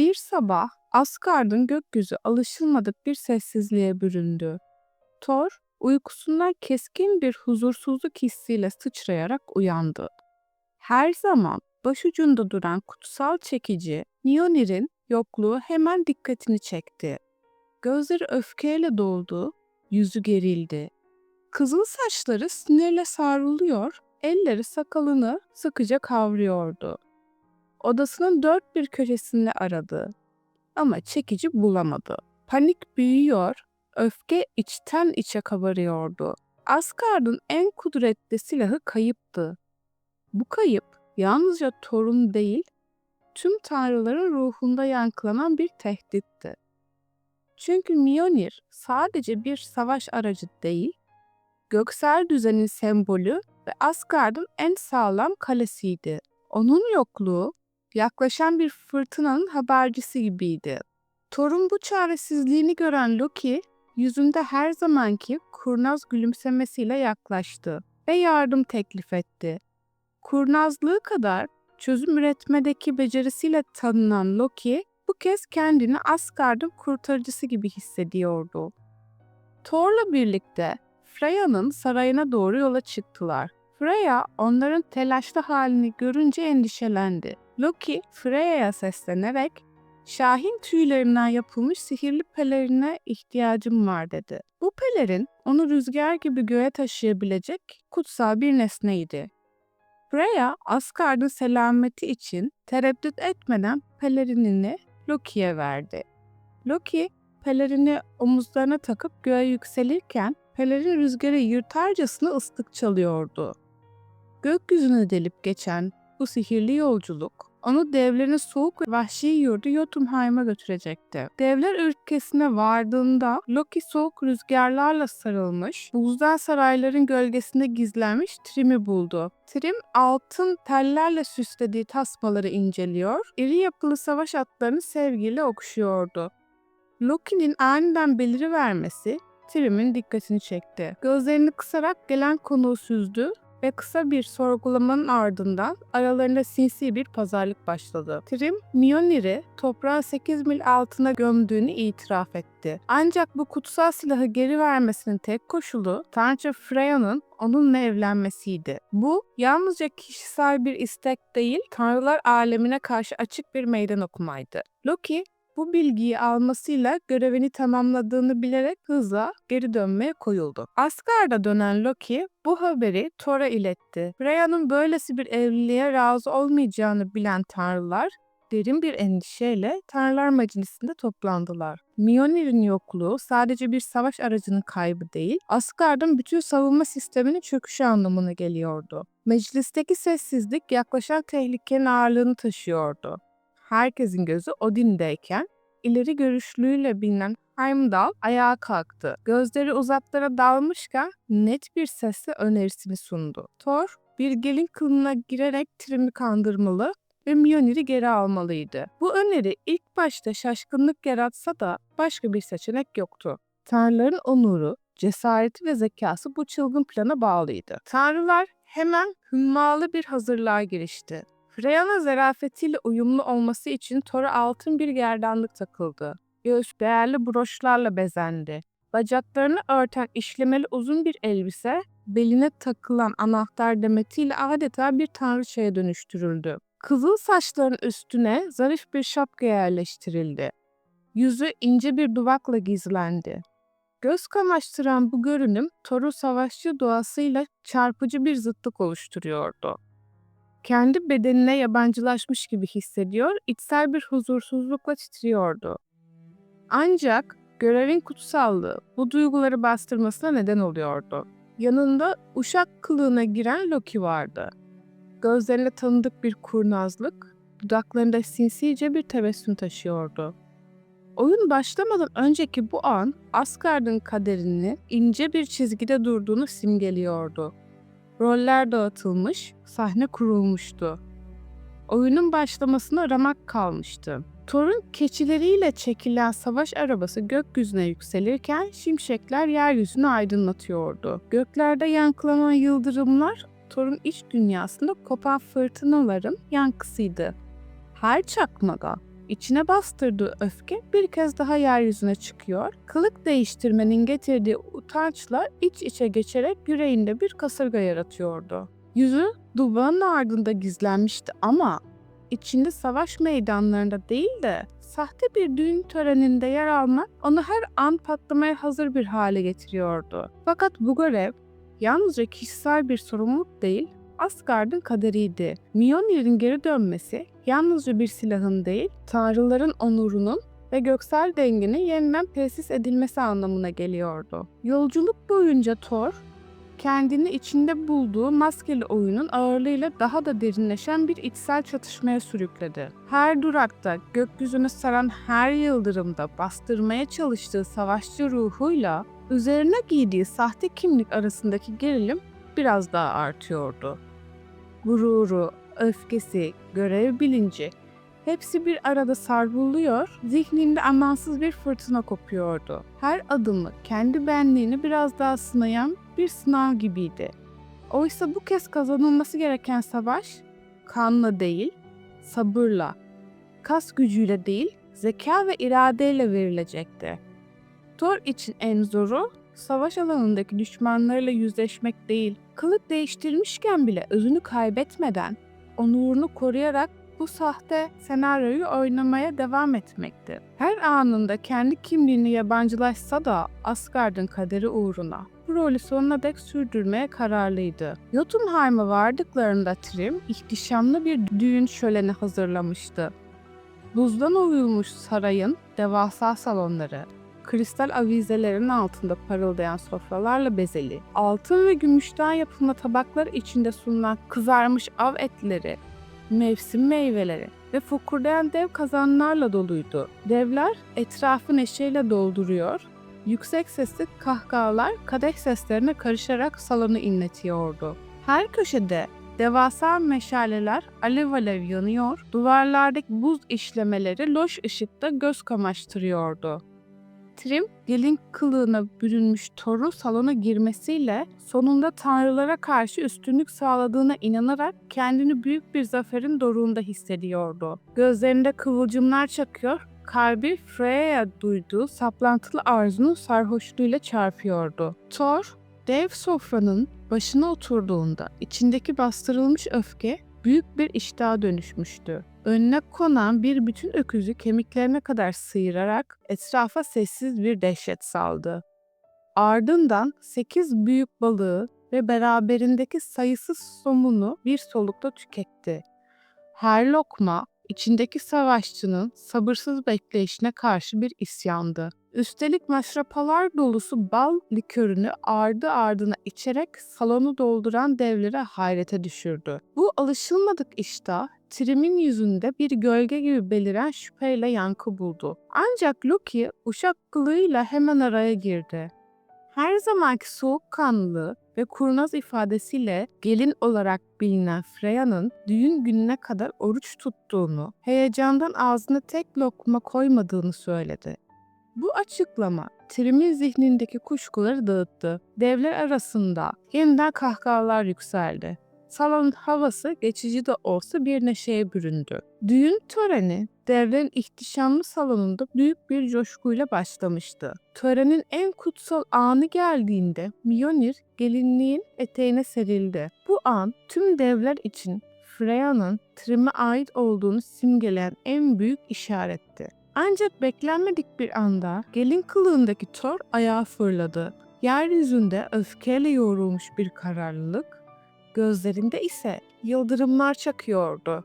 Bir sabah Asgard'ın gökyüzü alışılmadık bir sessizliğe büründü. Thor uykusundan keskin bir huzursuzluk hissiyle sıçrayarak uyandı. Her zaman başucunda duran kutsal çekici Mjolnir'in yokluğu hemen dikkatini çekti. Gözleri öfkeyle doldu, yüzü gerildi. Kızıl saçları sinirle savruluyor, elleri sakalını sıkıca kavruyordu. Odasının dört bir köşesinde aradı. Ama çekici bulamadı. Panik büyüyor, öfke içten içe kabarıyordu. Asgard'ın en kudretli silahı kayıptı. Bu kayıp yalnızca Thor'un değil, tüm tanrıların ruhunda yankılanan bir tehditti. Çünkü Mjolnir sadece bir savaş aracı değil, göksel düzenin sembolü ve Asgard'ın en sağlam kalesiydi. Onun yokluğu yaklaşan bir fırtınanın habercisi gibiydi. Thor'un bu çaresizliğini gören Loki, yüzünde her zamanki kurnaz gülümsemesiyle yaklaştı ve yardım teklif etti. Kurnazlığı kadar çözüm üretmedeki becerisiyle tanınan Loki, bu kez kendini Asgard'ın kurtarıcısı gibi hissediyordu. Thor'la birlikte Freya'nın sarayına doğru yola çıktılar. Freya onların telaşlı halini görünce endişelendi. Loki Freya'ya seslenerek Şahin tüylerinden yapılmış sihirli pelerine ihtiyacım var dedi. Bu pelerin onu rüzgar gibi göğe taşıyabilecek kutsal bir nesneydi. Freya Asgard'ın selameti için tereddüt etmeden pelerinini Loki'ye verdi. Loki pelerini omuzlarına takıp göğe yükselirken pelerin rüzgarı yırtarcasına ıslık çalıyordu. Gökyüzüne delip geçen bu sihirli yolculuk onu devlerin soğuk ve vahşi yurdu Jotunheim'a götürecekti. Devler ülkesine vardığında Loki soğuk rüzgarlarla sarılmış, buzdan sarayların gölgesinde gizlenmiş Trim'i buldu. Trim altın tellerle süslediği tasmaları inceliyor, iri yapılı savaş atlarını sevgiyle okşuyordu. Loki'nin aniden beliri vermesi Trim'in dikkatini çekti. Gözlerini kısarak gelen konuğu süzdü ve kısa bir sorgulamanın ardından aralarında sinsi bir pazarlık başladı. Trim, Mjolnir'i toprağın 8 mil altına gömdüğünü itiraf etti. Ancak bu kutsal silahı geri vermesinin tek koşulu Tanrıça Freya'nın onunla evlenmesiydi. Bu yalnızca kişisel bir istek değil, tanrılar alemine karşı açık bir meydan okumaydı. Loki bu bilgiyi almasıyla görevini tamamladığını bilerek hızla geri dönmeye koyuldu. Asgard'a dönen Loki bu haberi Thor'a iletti. Freya'nın böylesi bir evliliğe razı olmayacağını bilen tanrılar derin bir endişeyle Tanrılar Meclisi'nde toplandılar. Mjolnir'in yokluğu sadece bir savaş aracının kaybı değil, Asgard'ın bütün savunma sisteminin çöküşü anlamına geliyordu. Meclisteki sessizlik yaklaşan tehlikenin ağırlığını taşıyordu herkesin gözü Odin'deyken ileri görüşlüğüyle bilinen Heimdall ayağa kalktı. Gözleri uzaklara dalmışken net bir sesle önerisini sundu. Thor bir gelin kılığına girerek Trim'i kandırmalı ve Mjolnir'i geri almalıydı. Bu öneri ilk başta şaşkınlık yaratsa da başka bir seçenek yoktu. Tanrıların onuru, cesareti ve zekası bu çılgın plana bağlıydı. Tanrılar hemen hümmalı bir hazırlığa girişti. Freya'nın zarafetiyle uyumlu olması için Thor'a altın bir gerdanlık takıldı. Göğüs değerli broşlarla bezendi. Bacaklarını örten işlemeli uzun bir elbise, beline takılan anahtar demetiyle adeta bir tanrıçaya dönüştürüldü. Kızıl saçların üstüne zarif bir şapka yerleştirildi. Yüzü ince bir duvakla gizlendi. Göz kamaştıran bu görünüm Thor'un savaşçı doğasıyla çarpıcı bir zıtlık oluşturuyordu kendi bedenine yabancılaşmış gibi hissediyor, içsel bir huzursuzlukla titriyordu. Ancak görevin kutsallığı bu duyguları bastırmasına neden oluyordu. Yanında uşak kılığına giren Loki vardı. Gözlerinde tanıdık bir kurnazlık, dudaklarında sinsice bir tebessüm taşıyordu. Oyun başlamadan önceki bu an Asgard'ın kaderini ince bir çizgide durduğunu simgeliyordu. Roller dağıtılmış, sahne kurulmuştu. Oyunun başlamasına ramak kalmıştı. Thor'un keçileriyle çekilen savaş arabası gökyüzüne yükselirken şimşekler yeryüzünü aydınlatıyordu. Göklerde yankılanan yıldırımlar Thor'un iç dünyasında kopan fırtınaların yankısıydı. Her çakmaga içine bastırdığı öfke bir kez daha yeryüzüne çıkıyor. Kılık değiştirmenin getirdiği utançla iç içe geçerek yüreğinde bir kasırga yaratıyordu. Yüzü duvarın ardında gizlenmişti ama içinde savaş meydanlarında değil de sahte bir düğün töreninde yer almak onu her an patlamaya hazır bir hale getiriyordu. Fakat bu görev yalnızca kişisel bir sorumluluk değil, Asgard'ın kaderiydi. Mjolnir'in geri dönmesi yalnızca bir silahın değil, tanrıların onurunun ve göksel dengenin yeniden tesis edilmesi anlamına geliyordu. Yolculuk boyunca Thor, kendini içinde bulduğu maskeli oyunun ağırlığıyla daha da derinleşen bir içsel çatışmaya sürükledi. Her durakta, gökyüzünü saran her yıldırımda bastırmaya çalıştığı savaşçı ruhuyla üzerine giydiği sahte kimlik arasındaki gerilim biraz daha artıyordu. Gururu, öfkesi, görev bilinci hepsi bir arada savruluyor, zihninde amansız bir fırtına kopuyordu. Her adımı kendi benliğini biraz daha sınayan bir sınav gibiydi. Oysa bu kez kazanılması gereken savaş kanla değil, sabırla, kas gücüyle değil, zeka ve iradeyle verilecekti. Thor için en zoru savaş alanındaki düşmanlarıyla yüzleşmek değil, kılık değiştirmişken bile özünü kaybetmeden, onurunu koruyarak bu sahte senaryoyu oynamaya devam etmekti. Her anında kendi kimliğini yabancılaşsa da Asgard'ın kaderi uğruna bu rolü sonuna dek sürdürmeye kararlıydı. Jotunheim'a vardıklarında Trim ihtişamlı bir düğün şöleni hazırlamıştı. Buzdan oyulmuş sarayın devasa salonları, kristal avizelerin altında parıldayan sofralarla bezeli, altın ve gümüşten yapılma tabaklar içinde sunulan kızarmış av etleri, mevsim meyveleri ve fokurdayan dev kazanlarla doluydu. Devler etrafı neşeyle dolduruyor, yüksek sesli kahkahalar kadeh seslerine karışarak salonu inletiyordu. Her köşede devasa meşaleler alev alev yanıyor, duvarlardaki buz işlemeleri loş ışıkta göz kamaştırıyordu. Trim, gelin kılığına bürünmüş Thor'un salona girmesiyle sonunda tanrılara karşı üstünlük sağladığına inanarak kendini büyük bir zaferin doruğunda hissediyordu. Gözlerinde kıvılcımlar çakıyor, kalbi Freya'ya duyduğu saplantılı arzunun sarhoşluğuyla çarpıyordu. Thor, dev sofranın başına oturduğunda içindeki bastırılmış öfke büyük bir iştaha dönüşmüştü. Önüne konan bir bütün öküzü kemiklerine kadar sıyırarak etrafa sessiz bir dehşet saldı. Ardından sekiz büyük balığı ve beraberindeki sayısız somunu bir solukta tüketti. Her lokma içindeki savaşçının sabırsız bekleyişine karşı bir isyandı. Üstelik maşrapalar dolusu bal likörünü ardı ardına içerek salonu dolduran devlere hayrete düşürdü. Bu alışılmadık iştah Trim'in yüzünde bir gölge gibi beliren şüpheyle yankı buldu. Ancak Loki uşak kılığıyla hemen araya girdi. Her zamanki soğukkanlı ve kurnaz ifadesiyle gelin olarak bilinen Freya'nın düğün gününe kadar oruç tuttuğunu, heyecandan ağzına tek lokma koymadığını söyledi. Bu açıklama Trim'in zihnindeki kuşkuları dağıttı. Devler arasında yeniden kahkahalar yükseldi. Salonun havası geçici de olsa bir neşeye büründü. Düğün töreni devlerin ihtişamlı salonunda büyük bir coşkuyla başlamıştı. Törenin en kutsal anı geldiğinde Mjolnir gelinliğin eteğine serildi. Bu an tüm devler için Freya'nın Trim'e ait olduğunu simgeleyen en büyük işaretti. Ancak beklenmedik bir anda gelin kılığındaki Thor ayağa fırladı. Yeryüzünde öfkeyle yoğrulmuş bir kararlılık, gözlerinde ise yıldırımlar çakıyordu.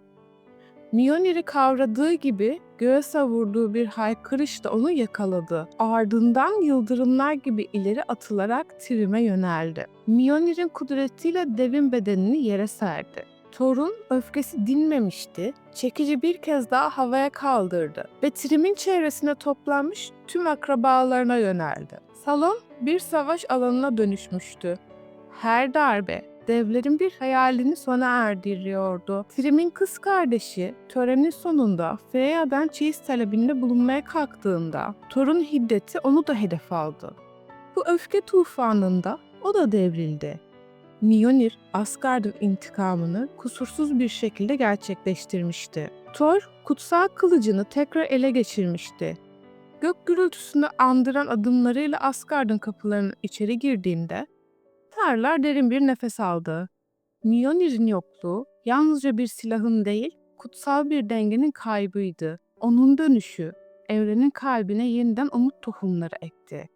Mjolnir'i kavradığı gibi göğe savurduğu bir haykırış da onu yakaladı. Ardından yıldırımlar gibi ileri atılarak Trim'e yöneldi. Mjolnir'in kudretiyle devin bedenini yere serdi. Thor'un öfkesi dinmemişti, çekici bir kez daha havaya kaldırdı ve Trim'in çevresine toplanmış tüm akrabalarına yöneldi. Salon bir savaş alanına dönüşmüştü. Her darbe devlerin bir hayalini sona erdiriyordu. Trim'in kız kardeşi törenin sonunda Freya'dan çeyiz talebinde bulunmaya kalktığında Thor'un hiddeti onu da hedef aldı. Bu öfke tufanında o da devrildi. Mjolnir, Asgard'ın intikamını kusursuz bir şekilde gerçekleştirmişti. Thor, kutsal kılıcını tekrar ele geçirmişti. Gök gürültüsünü andıran adımlarıyla Asgard'ın kapılarının içeri girdiğinde, Tanrılar derin bir nefes aldı. Mjolnir'in yokluğu yalnızca bir silahın değil, kutsal bir dengenin kaybıydı. Onun dönüşü, evrenin kalbine yeniden umut tohumları ekti.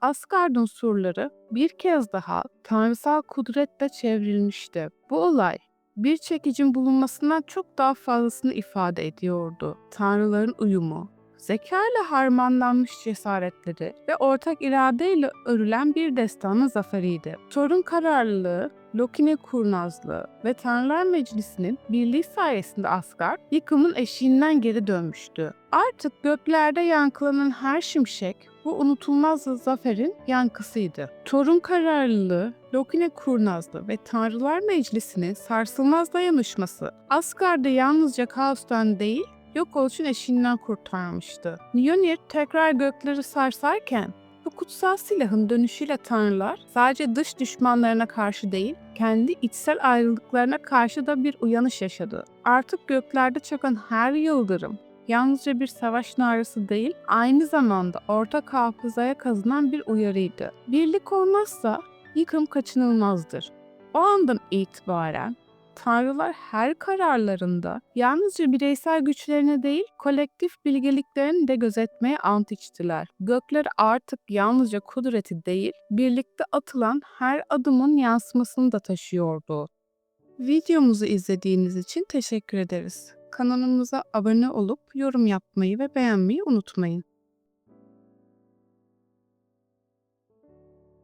Asgard'ın surları bir kez daha tanrısal kudretle çevrilmişti. Bu olay bir çekicin bulunmasından çok daha fazlasını ifade ediyordu. Tanrıların uyumu, zeka ile harmanlanmış cesaretleri ve ortak iradeyle örülen bir destanın zaferiydi. Thor'un kararlılığı, Loki'nin kurnazlığı ve Tanrılar Meclisi'nin birliği sayesinde Asgard yıkımın eşiğinden geri dönmüştü. Artık göklerde yankılanan her şimşek bu unutulmaz zaferin yankısıydı. Thor'un kararlılığı, Loki'nin kurnazlığı ve Tanrılar Meclisi'nin sarsılmaz dayanışması Asgard'ı yalnızca kaostan değil, yok oluşun eşiğinden kurtarmıştı. Mjolnir tekrar gökleri sarsarken kutsal silahın dönüşüyle tanrılar sadece dış düşmanlarına karşı değil, kendi içsel ayrılıklarına karşı da bir uyanış yaşadı. Artık göklerde çakan her yıldırım yalnızca bir savaş narası değil, aynı zamanda ortak hafızaya kazınan bir uyarıydı. Birlik olmazsa yıkım kaçınılmazdır. O andan itibaren tanrılar her kararlarında yalnızca bireysel güçlerini değil, kolektif bilgeliklerini de gözetmeye ant içtiler. Gökler artık yalnızca kudreti değil, birlikte atılan her adımın yansımasını da taşıyordu. Videomuzu izlediğiniz için teşekkür ederiz. Kanalımıza abone olup yorum yapmayı ve beğenmeyi unutmayın.